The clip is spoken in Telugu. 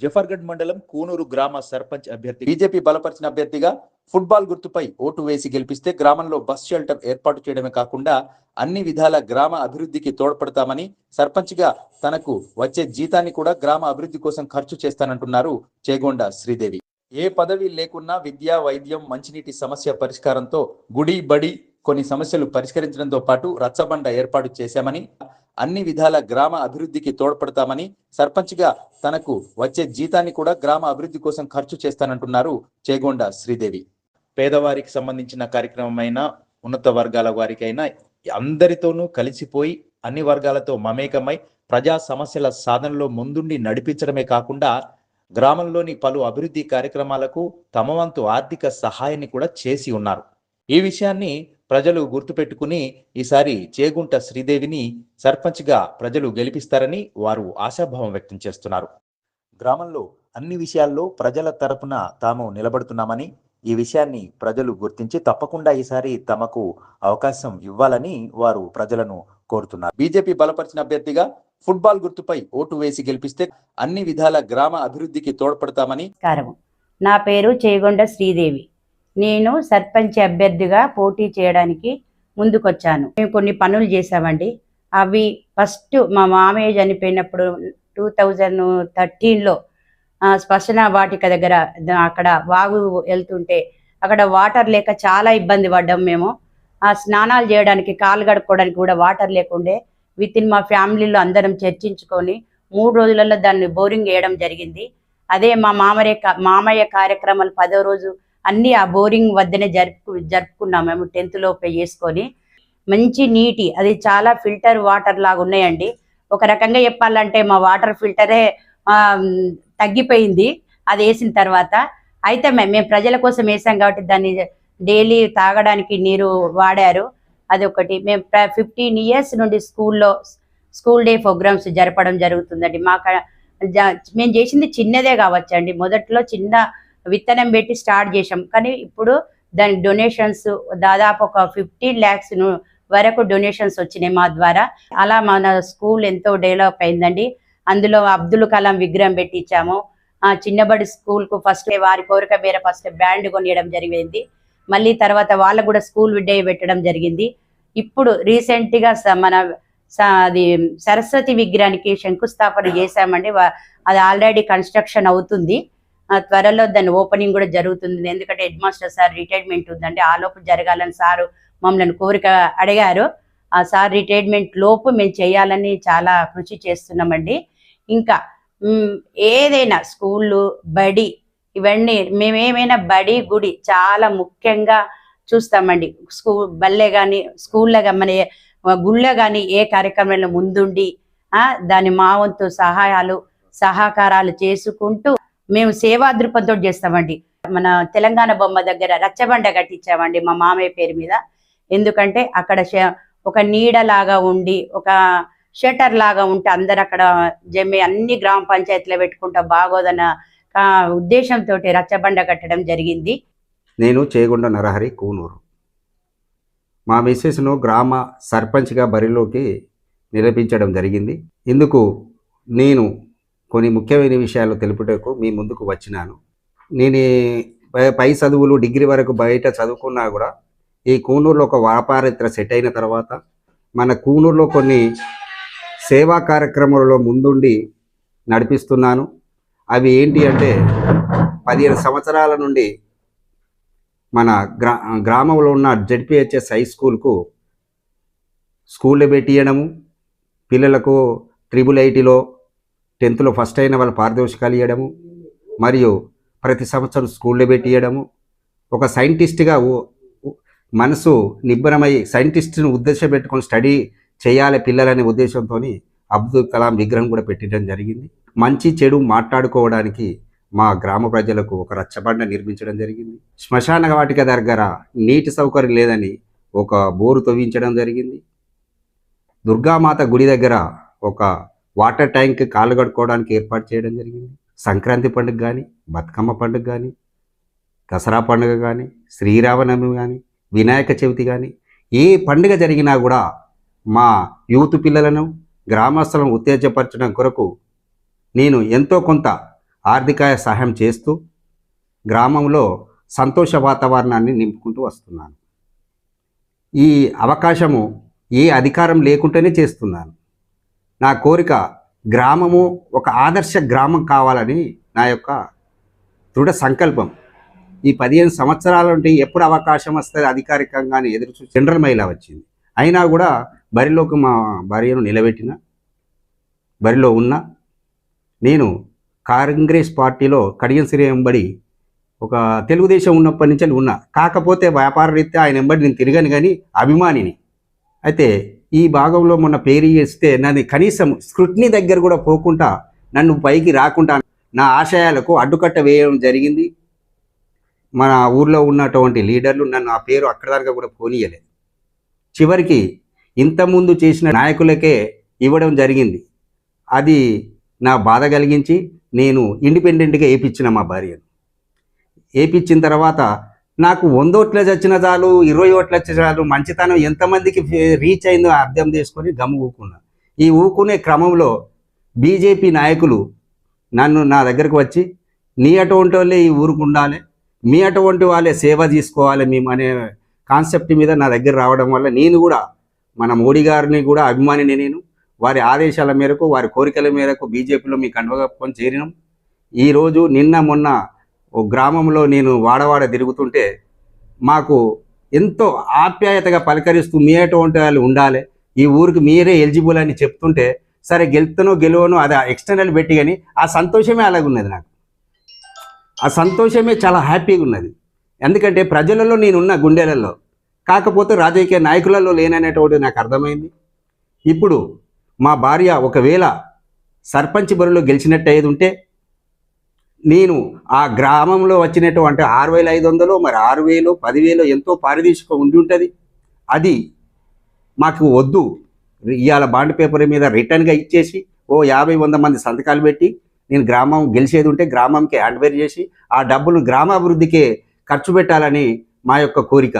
జఫర్గఢ్ మండలం కూనూరు గ్రామ సర్పంచ్ అభ్యర్థి బీజేపీ బలపరిచిన అభ్యర్థిగా ఫుట్బాల్ గుర్తుపై ఓటు వేసి గెలిపిస్తే గ్రామంలో బస్ షెల్టర్ ఏర్పాటు చేయడమే కాకుండా అన్ని విధాల గ్రామ అభివృద్ధికి తోడ్పడతామని సర్పంచ్గా తనకు వచ్చే జీతాన్ని కూడా గ్రామ అభివృద్ధి కోసం ఖర్చు చేస్తానంటున్నారు చేగొండ శ్రీదేవి. ఏ పదవి లేకున్నా విద్య వైద్యం మంచినీటి సమస్య పరిష్కారంతో గుడి బడి కొన్ని సమస్యలు పరిష్కరించడంతో పాటు రచ్చబండ ఏర్పాటు చేశామని అన్ని విధాల గ్రామ అభివృద్ధికి తోడ్పడతామని సర్పంచ్గా తనకు వచ్చే జీతాన్ని కూడా గ్రామ అభివృద్ధి కోసం ఖర్చు చేస్తానంటున్నారు చేగొండ శ్రీదేవి. పేదవారికి సంబంధించిన కార్యక్రమమైన ఉన్నత వర్గాల వారికైనా అందరితోనూ కలిసిపోయి అన్ని వర్గాలతో మమేకమై ప్రజా సమస్యల సాధనలో ముందుండి నడిపించడమే కాకుండా గ్రామంలోని పలు అభివృద్ధి కార్యక్రమాలకు తమ వంతు ఆర్థిక సహాయాన్ని కూడా చేసి ఉన్నారు. ఈ విషయాన్ని ప్రజలు గుర్తుపెట్టుకుని ఈసారి చేగుంట శ్రీదేవిని సర్పంచ్గా ప్రజలు గెలిపిస్తారని వారు ఆశాభావం వ్యక్తం చేస్తున్నారు. గ్రామంలో అన్ని విషయాల్లో ప్రజల తరపున తాము నిలబడుతున్నామని ఈ విషయాన్ని ప్రజలు గుర్తించి తప్పకుండా ఈసారి తమకు అవకాశం ఇవ్వాలని వారు ప్రజలను కోరుతున్నారు. బీజేపీ బలపరిచిన అభ్యర్థిగా ఫుట్బాల్ గుర్తుపై ఓటు వేసి గెలిపిస్తే అన్ని విధాల గ్రామ అభివృద్ధికి తోడ్పడతామని నా పేరు చేగొండ శ్రీదేవి. నేను సర్పంచ్ అభ్యర్థిగా పోటీ చేయడానికి ముందుకొచ్చాను. మేము కొన్ని పనులు చేసామండి అవి ఫస్ట్ మా మామయ్య చనిపోయినప్పుడు టూ థౌజండ్ థర్టీన్లో స్పశన వాటిక దగ్గర అక్కడ వాగు వెళ్తుంటే అక్కడ వాటర్ లేక చాలా ఇబ్బంది పడ్డాం మేము. ఆ స్నానాలు చేయడానికి కాలు గడుపుకోవడానికి కూడా వాటర్ లేకుండే విత్ ఇన్ మా ఫ్యామిలీలో అందరం చర్చించుకొని మూడు రోజులలో దాన్ని బోరింగ్ వేయడం జరిగింది. అదే మా మామయ్య మామయ్య కార్యక్రమాలు పదో రోజు అన్ని ఆ బోరింగ్ వద్దనే జరుపు జరుపుకున్నాం మేము టెన్త్ లోపే చేసుకొని. మంచి నీటి అది చాలా ఫిల్టర్ వాటర్ లాగా ఉన్నాయండి. ఒక రకంగా చెప్పాలంటే మా వాటర్ ఫిల్టరే తగ్గిపోయింది. అది వేసిన తర్వాత అయితే మేము మేము ప్రజల కోసం వేసాం కాబట్టి దాన్ని డైలీ తాగడానికి నీరు వాడారు. అది ఒకటి మేము ఫిఫ్టీన్ ఇయర్స్ నుండి స్కూల్లో స్కూల్ డే ప్రోగ్రామ్స్ జరపడం జరుగుతుందండి. మాకు మేము చేసింది చిన్నదే కావచ్చండి. మొదట్లో చిన్న విత్తనం పెట్టి స్టార్ట్ చేసాం కానీ ఇప్పుడు దాని డొనేషన్స్ దాదాపు ఒక ఫిఫ్టీన్ ల్యాక్స్ వరకు డొనేషన్స్ వచ్చినాయి మా ద్వారా. అలా మన స్కూల్ ఎంతో డెవలప్ అయిందండి. అందులో అబ్దుల్ కలాం విగ్రహం పెట్టించాము. ఆ చిన్నబడి స్కూల్కు ఫస్ట్ వారి కోరిక మేర ఫస్ట్ బ్యాండ్ కొనియడం జరిగింది. మళ్ళీ తర్వాత వాళ్ళకు కూడా స్కూల్ డే పెట్టడం జరిగింది. ఇప్పుడు రీసెంట్గా మన స- అది సరస్వతి విగ్రహానికి శంకుస్థాపన చేశామండి. అది ఆల్రెడీ కన్స్ట్రక్షన్ అవుతుంది. త్వరలో దాని ఓపెనింగ్ కూడా జరుగుతుంది. ఎందుకంటే హెడ్ మాస్టర్ సార్ రిటైర్మెంట్ ఉందండి ఆ లోపు జరగాలని సారు మమ్మల్ని కోరిక అడిగారు. ఆ సార్ రిటైర్మెంట్ లోపు మేము చేయాలని చాలా కృషి చేస్తున్నామండి. ఇంకా ఏదైనా స్కూళ్ళు బడి ఇవన్నీ మేమేమైనా బడి గుడి చాలా ముఖ్యంగా చూస్తామండి. స్కూల్ బల్లే కానీ స్కూల్లో మన ఏ- గుళ్ళో కానీ ఏ కార్యక్రమంలో ముందుండి ఆ, దాని మా వంతు సహాయాలు సహకారాలు చేసుకుంటూ మేము సేవా దృక్పథంతో చేస్తామండి. మన తెలంగాణ బొమ్మ దగ్గర రచ్చబండ కట్టించామండి మా మామయ్య పేరు మీద. ఎందుకంటే అక్కడ ష- ఒక నీడలాగా ఉండి ఒక షటర్ లాగా ఉంటే అందరు అక్కడ జమ్మి అన్ని గ్రామ పంచాయతీలో పెట్టుకుంటా బాగోదన్న ఉద్దేశంతో రచ్చబండ కట్టడం జరిగింది. నేను చేగొండ నరహరి కూనూరు. మా మిస్సెస్ను గ్రామ సర్పంచ్గా బరిలోకి నిరపించడం జరిగింది. ఇందుకు నేను కొన్ని ముఖ్యమైన విషయాలు తెలుపుటకు మీ ముందుకు వచ్చినాను. నేను పై- పై చదువులు డిగ్రీ వరకు బయట చదువుకున్నా కూడా ఈ కూనూరులో ఒక వ్యాపారిత్ర సెట్ అయిన తర్వాత మన కూనూరులో కొన్ని సేవా కార్యక్రమాలలో ముందుండి నడిపిస్తున్నాను. అవి ఏంటి అంటే పదిహేను సంవత్సరాల నుండి మన గ్రా గ్రామంలో ఉన్న జెడ్పిహెచ్ఎస్ హై స్కూల్కు స్కూళ్ళు పెట్టియడము పిల్లలకు ట్రిపుల్ ఐటీలో టెన్త్లో ఫస్ట్ అయిన వాళ్ళు పారితోషికాలు ఇవ్వడము మరియు ప్రతి సంవత్సరం స్కూల్లో పెట్టియడము ఒక సైంటిస్ట్గా మనసు నిబ్బరమై సైంటిస్ట్ను ఉద్దేశం పెట్టుకొని స్టడీ చేయాలి పిల్లలనే ఉద్దేశంతో అబ్దుల్ కలాం విగ్రహం కూడా పెట్టడం జరిగింది. మంచి చెడు మాట్లాడుకోవడానికి మా గ్రామ ప్రజలకు ఒక రచ్చబండ నిర్మించడం జరిగింది. శ్మశాన వాటిక దగ్గర నీటి సౌకర్యం లేదని ఒక బోరు తవ్వించడం జరిగింది. దుర్గామాత గుడి దగ్గర ఒక వాటర్ ట్యాంక్ కాలు కడుక్కోవడానికి ఏర్పాటు చేయడం జరిగింది. సంక్రాంతి పండుగ కానీ బతుకమ్మ పండుగ కానీ దసరా పండుగ కానీ శ్రీరామనవమి కానీ వినాయక చవితి కానీ ఏ పండుగ జరిగినా కూడా మా యూత్ పిల్లలను గ్రామస్తులను ఉత్తేజపరచడం కొరకు నేను ఎంతో కొంత ఆర్థిక సహాయం చేస్తూ గ్రామంలో సంతోష వాతావరణాన్ని నింపుకుంటూ వస్తున్నాను. ఈ అవకాశము ఏ అధికారం లేకుండానే చేస్తున్నాను. నా కోరిక గ్రామము ఒక ఆదర్శ గ్రామం కావాలని నా యొక్క దృఢ సంకల్పం. ఈ పదిహేను సంవత్సరాల నుండి ఎప్పుడు అవకాశం వస్తుంది? అధికారికంగానే ఎదురు చూసి జనరల్ మహిళ వచ్చింది. అయినా కూడా బరిలోకి మా భార్యను నిలబెట్టిన బరిలో ఉన్న నేను కాంగ్రెస్ పార్టీలో కడియం శ్రీ వెంబడి ఒక తెలుగుదేశం ఉన్నప్పటి నుంచి ఉన్నా. కాకపోతే వ్యాపార రీత్యా ఆయన వెంబడి నేను తిరగను కానీ అభిమానిని. అయితే ఈ భాగంలో మొన్న పేరు ఇస్తే నన్ను కనీసం స్క్రూట్నీ దగ్గర కూడా పోకుండా నన్ను పైకి రాకుండా నా ఆశయాలకు అడ్డుకట్ట వేయడం జరిగింది. మన ఊర్లో ఉన్నటువంటి లీడర్లు నన్ను ఆ పేరు అక్కడ దాకా కూడా పోనీయలేదు. చివరికి ఇంతకుముందు చేసిన నాయకులకే ఇవ్వడం జరిగింది. అది నా బాధ కలిగించి నేను ఇండిపెండెంట్గా వేయించిన మా భార్యను. వేయించిన తర్వాత నాకు వంద ఓట్లు వచ్చిన చాలు ఇరవై ఓట్లు వచ్చిన చాలు మంచితనం ఎంతమందికి రీచ్ అయిందో అర్థం చేసుకొని గమ్ము ఊకున్నా. ఈ ఊకునే క్రమంలో బీజేపీ నాయకులు నన్ను నా దగ్గరకు వచ్చి నీ అటువంటి వాళ్ళే ఈ ఊరుకు ఉండాలి మీ అటువంటి వాళ్ళే సేవ తీసుకోవాలి మేము అనే కాన్సెప్ట్ మీద నా దగ్గర రావడం వల్ల నేను కూడా మన మోడీ గారిని కూడా అభిమానిని నేను వారి ఆదేశాల మేరకు వారి కోరికల మేరకు బీజేపీలో మీ కండువకప్పుకొని చేరినాం. ఈరోజు నిన్న మొన్న ఓ గ్రామంలో నేను వాడవాడ తిరుగుతుంటే మాకు ఎంతో ఆప్యాయతగా పలకరిస్తూ మీ అటువంటి వాళ్ళు ఉండాలి. ఈ ఊరికి మీరే ఎలిజిబుల్ అని చెప్తుంటే సరే గెలుతనో గెలవనో అది ఎక్స్టర్నల్ పెట్టి కానీ ఆ సంతోషమే అలాగున్నది నాకు. ఆ సంతోషమే చాలా హ్యాపీగా ఉన్నది. ఎందుకంటే ప్రజలలో నేనున్న గుండెలలో కాకపోతే రాజకీయ నాయకులలో లేననేటువంటి నాకు అర్థమైంది. ఇప్పుడు మా భార్య ఒకవేళ సర్పంచ్ బరిలో గెలిచినట్టు అయ్యేది ఉంటే నేను ఆ గ్రామంలో వచ్చినటువంటి ఆరు వేల ఐదు వందలు మరి ఆరు వేలు పదివేలు ఎంతో పారిదర్శక ఉండి ఉంటుంది. అది మాకు వద్దు. ఇవాళ బాండ్ పేపర్ మీద రిటర్న్గా ఇచ్చేసి ఓ యాభై వంద మంది సంతకాలు పెట్టి నేను గ్రామం గెలిచేది ఉంటే గ్రామంకి హ్యాండ్వేర్ చేసి ఆ డబ్బులు గ్రామాభివృద్ధికే ఖర్చు పెట్టాలని మా యొక్క కోరిక.